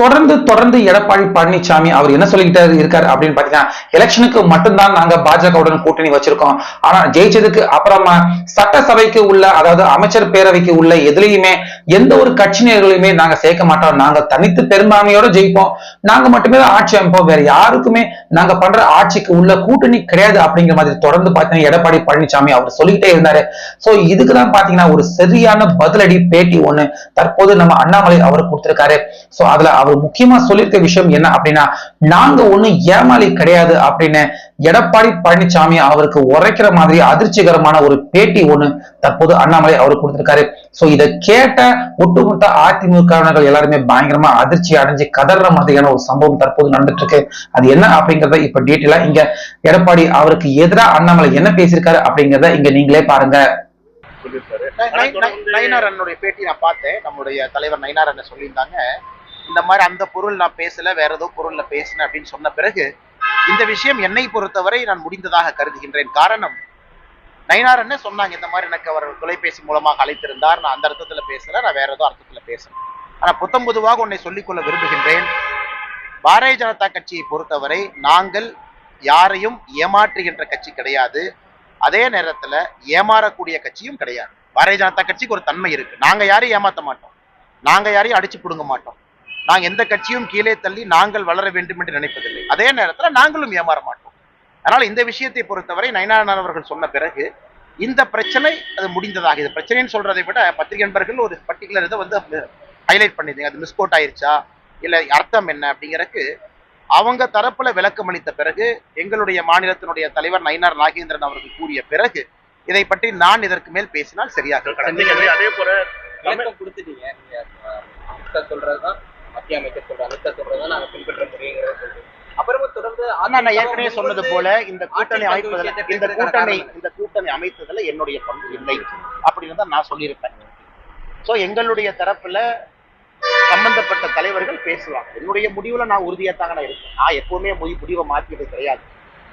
தொடர்ந்து தொடர்ந்து எடப்பாடி பழனிசாமி அவர் என்ன சொல்லிக்கிட்டு இருக்காரு அப்படின்னு பாத்தீங்கன்னா எலெக்ஷனுக்கு மட்டும்தான் நாங்க பாஜகவுடன் கூட்டணி வச்சிருக்கோம். ஆனா ஜெயிச்சதுக்கு அப்புறமா சட்டசபைக்கு உள்ள அதாவது அமைச்சர் பேரவைக்கு உள்ள எதுலையுமே எந்த ஒரு கட்சியினர்களையுமே நாங்க சேர்க்க மாட்டோம். நாங்க தனித்து பெரும்பான்மையோட ஜெயிப்போம். நாங்க மட்டுமே தான் ஆட்சி அமைப்போம். வேற யாருக்குமே நாங்க பண்ற ஆட்சிக்கு உள்ள கூட்டணி கிடையாது அப்படிங்கிற மாதிரி தொடர்ந்து பாத்தீங்கன்னா எடப்பாடி பழனிசாமி அவர் சொல்லிக்கிட்டே இருந்தாரு. சோ இதுக்குதான் பாத்தீங்கன்னா ஒரு சரியான பதிலடி பேட்டி ஒண்ணு தற்போது நம்ம அண்ணாமலை அவர் கொடுத்திருக்காரு. சோ அதுல அவர் அவர் முக்கியமா சொல்லியிருக்க விஷயம் என்ன அப்படின்னா நாங்க ஒண்ணு ஏமாளி கிடையாது அப்படின்னு எடப்பாடி பழனிசாமி அவருக்கு உரைக்கிற மாதிரி அதிர்ச்சிகரமான ஒரு பேட்டி ஒண்ணு தற்போது அண்ணாமலை அவர் கொடுத்திருக்காரு. சோ இதை கேட்ட ஒட்டுமொத்த அதிமுகவினர்கள் எல்லாருமே பயங்கரமா அதிர்ச்சி அடைஞ்சு கதற மாதிரியான ஒரு சம்பவம் தற்போது நடந்துட்டு இருக்கு அது என்ன அப்படிங்கறத இப்ப டீட்டெயிலா இங்க எடப்பாடி அவருக்கு எதிராக அண்ணாமலை என்ன பேசியிருக்காரு அப்படிங்கறத இங்க நீங்களே பாருங்க. சொல்லியிருக்காரு. அண்ணனுடைய பேட்டி நான் பார்த்தேன். நம்முடைய தலைவர் நயினார் அண்ணன் சொல்லியிருந்தாங்க. இந்த மாதிரி அந்த பொருள் நான் பேசல வேற ஏதோ பொருள்ல பேசினேன் அப்படின்னு சொன்ன பிறகு இந்த விஷயம் என்னை பொறுத்தவரை நான் முடிந்ததாக கருதுகின்றேன். காரணம் நயினார் என்ன சொன்னாங்க இந்த மாதிரி எனக்கு அவர் தொலைபேசி மூலமாக அழைத்திருந்தார். நான் அந்த அர்த்தத்துல பேசல நான் வேற ஏதோ அர்த்தத்துல பேசுறேன் ஆனா புத்தம் பொதுவாக உன்னை சொல்லிக்கொள்ள விரும்புகின்றேன். பாரதிய ஜனதா கட்சியை பொறுத்தவரை நாங்கள் யாரையும் ஏமாற்றுகின்ற கட்சி கிடையாது. அதே நேரத்துல ஏமாறக்கூடிய கட்சியும் கிடையாது. பாரதிய ஜனதா கட்சிக்கு ஒரு தன்மை இருக்கு. நாங்க யாரையும் ஏமாத்த மாட்டோம். நாங்க யாரையும் அடிச்சு பிடுங்க மாட்டோம். நாங்க எந்த கட்சியும் கீழே தள்ளி நாங்கள் வளர வேண்டும் என்று நினைப்பதில்லை. அதே நேரத்துல நாங்களும் ஏமாற மாட்டோம். அதனால இந்த விஷயத்தை பொறுத்தவரை நயனானன் அவர்கள் சொன்ன பிறகு இந்த பிரச்சனை அது முடிந்ததாக இது பிரச்சனைன்னு சொல்றதை விட பத்திரிகை நண்பர்கள் ஒரு பர்டிகுலர் இதை வந்து ஹைலைட் பண்ணிருந்தீங்க அது மிஸ்கோட் ஆயிருச்சா? இல்ல அர்த்தம் என்ன? அப்படிங்கறதுக்கு அவங்க தரப்புல விளக்கம் அளித்த பிறகு எங்களுடைய மாநிலத்தினுடைய தலைவர் நயினார் நாகேந்திரன் அவர்கள் கூறிய பிறகு இதை பற்றி நான் இதற்கு மேல் பேசினால் சரியாக அதே போல சொல்றதுதான் மத்திய அமைச்சர் சொல்ற அமித்ஷா சொல்றதுதான் நாங்க பின்பற்ற முடியுங்கிறத சொல்றீங்க அப்புறமும் தொடர்ந்து நான் ஏற்கனவே சொன்னது போல இந்த கூட்டணி அமைப்பதில் இந்த கூட்டணி இந்த கூட்டணி அமைத்ததுல என்னுடைய பங்கு இல்லை. அப்படின்னு தான் நான் சொல்லியிருப்பேன். சோ எங்களுடைய தரப்புல சம்பந்தப்பட்ட தலைவர்கள் பேசுவாங்க. என்னுடைய முடிவுல நான் உறுதியாத்தாங்க நான் இருக்கேன். நான் எப்பவுமே முடி- முடிவை மாற்றியது கிடையாது.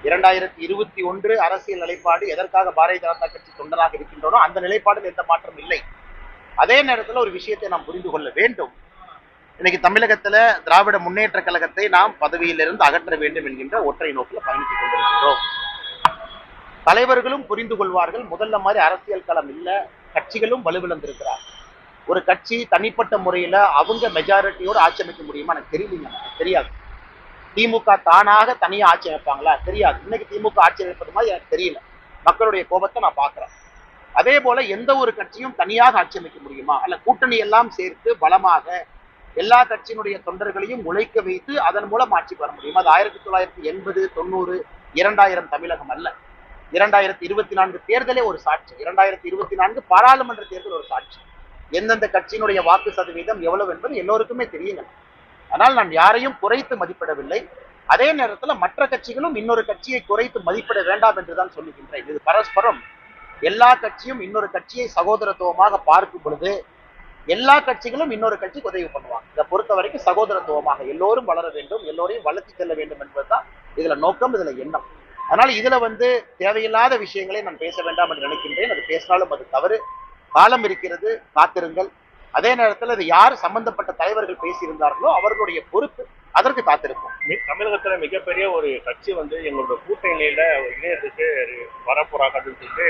இரண்டாயிரத்தி இருபத்தி ஒன்று அரசியல் நிலைப்பாடு எதற்காக பாரதிய ஜனதா கட்சி தொண்டராக இருக்கின்றனோ அந்த நிலைப்பாடில் எந்த மாற்றம் இல்லை. அதே நேரத்துல ஒரு விஷயத்தை நாம் புரிந்து கொள்ள வேண்டும். இன்னைக்கு தமிழகத்துல திராவிட முன்னேற்ற கழகத்தை நாம் பதவியிலிருந்து அகற்ற வேண்டும் என்கின்ற ஒற்றை நோக்கில் பயணித்துக் கொண்டிருக்கின்றோம். தலைவர்களும் புரிந்து கொள்வார்கள் முதல்ல மாதிரி அரசியல் களம் இல்ல கட்சிகளும் வலுவிழந்திருக்கிறார். ஒரு கட்சி தனிப்பட்ட முறையில அவங்க மெஜாரிட்டியோடு ஆட்சி அமைக்க முடியுமா? எனக்கு தெரியலீங்க. தெரியாது. திமுக தானாக தனியா ஆட்சி அமைப்பாங்களா? தெரியாது. இன்னைக்கு திமுக ஆட்சி அமைப்பது மாதிரி எனக்கு தெரியல. மக்களுடைய கோபத்தை நான் பார்க்குறேன். அதே போல எந்த ஒரு கட்சியும் தனியாக ஆட்சி அமைக்க முடியுமா? அல்ல கூட்டணி எல்லாம் சேர்த்து பலமாக எல்லா கட்சியினுடைய தொண்டர்களையும் உழைக்க வைத்து அதன் மூலம் ஆட்சி வர முடியும். அது ஆயிரத்தி தொள்ளாயிரத்தி எண்பது தொண்ணூறு இரண்டாயிரம் தமிழகம் அல்ல. இரண்டாயிரத்தி இருபத்தி நான்கு தேர்தலே ஒரு சாட்சி. இரண்டாயிரத்தி இருபத்தி நான்கு பாராளுமன்ற தேர்தல் ஒரு சாட்சி. எந்தெந்த கட்சியினுடைய வாக்கு சதவீதம் எவ்வளவு என்பது எல்லோருக்குமே தெரியுங்க. ஆனால் நான் யாரையும் குறைத்து மதிப்பிடவில்லை. அதே நேரத்தில் மற்ற கட்சிகளும் இன்னொரு கட்சியை குறைத்து மதிப்பிட வேண்டாம் என்றுதான் சொல்லுகின்றேன். இது பரஸ்பரம் எல்லா கட்சியும் இன்னொரு கட்சியை சகோதரத்துவமாக பார்க்கும் பொழுது எல்லா கட்சிகளும் இன்னொரு கட்சிக்கு உதவி பண்ணுவாங்க. இதை பொறுத்த வரைக்கும் சகோதரத்துவமாக எல்லோரும் வளர வேண்டும் எல்லோரையும் வளர்த்தி செல்ல வேண்டும் என்பதுதான் இதுல நோக்கம் இதுல எண்ணம். அதனால இதுல வந்து தேவையில்லாத விஷயங்களை நான் பேச வேண்டாம் என்று நினைக்கின்றேன். அது பேசினாலும் அது தவறு. காலம் இருக்கிறது காத்திருங்கள். அதே நேரத்தில் அது யார் சம்பந்தப்பட்ட தலைவர்கள் பேசியிருந்தார்களோ அவர்களுடைய பொறுப்பு அதற்கு காத்திருக்கும். தமிழகத்துல மிகப்பெரிய ஒரு கட்சி வந்து எங்களோட கூட்டணியில இணையத்துக்கு வரப்போறாங்க அப்படின்னு சொல்லிட்டு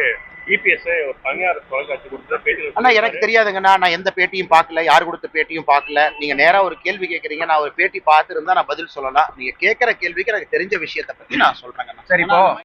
இபிஎஸ் ஒரு தனியார் தொலைக்காட்சி கொடுத்து பேட்டி ஆனா எனக்கு தெரியாதுங்கண்ணா. நான் எந்த பேட்டியும் பார்க்கல. யார் கொடுத்த பேட்டியும் பார்க்கல. நீங்க நேரா ஒரு கேள்வி கேட்கறீங்க நான் ஒரு பேட்டி பார்த்து இருந்தா நான் பதில் சொல்லலாம். நீங்க கேட்கிற கேள்விக்கு எனக்கு தெரிஞ்ச விஷயத்தை பத்தி நான் சொல்றேங்கண்ணா. சரி இப்போ